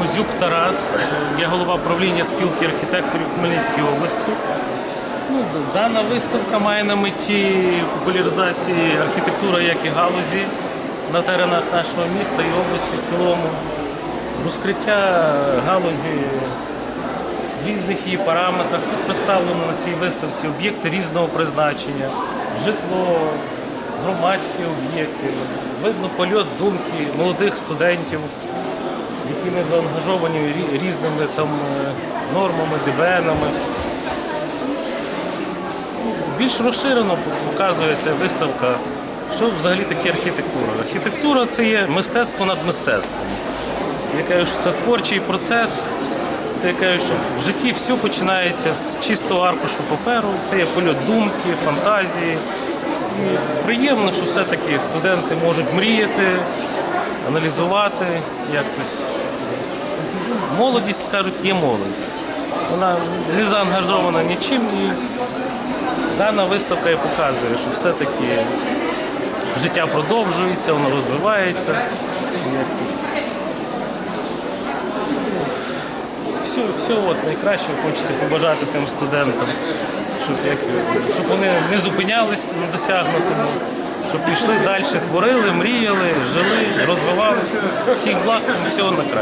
Козюк Тарас, я голова правління спілки архітекторів Хмельницької області. Ну, дана виставка має на меті популяризації архітектури як і галузі на теренах нашого міста і області в цілому, розкриття галузі в різних її параметрах. Тут представлено на цій виставці об'єкти різного призначення, житло, громадські об'єкти. Видно польот думки молодих студентів, які не заангажовані різними там е, нормами, ДБНами. Більш розширено показує ця виставка, що взагалі таке архітектура. Архітектура це є мистецтво над мистецтвом. Я кажу, що це творчий процес. Це я кажу, що в житті все починається з чистого аркушу паперу, це є польот думки, фантазії. І приємно, що все-таки студенти можуть мріяти, аналізувати якось. Молодість, кажуть, є молодість. Вона не заангажована нічим і дана виставка і показує, що все-таки життя продовжується, воно розвивається. Все, все от найкраще хочеться побажати тим студентам, щоб, як, щоб вони не зупинялись на досягнутому, щоб пішли далі, творили, мріяли, жили, розвивалися. Всіх благ, всього на краще.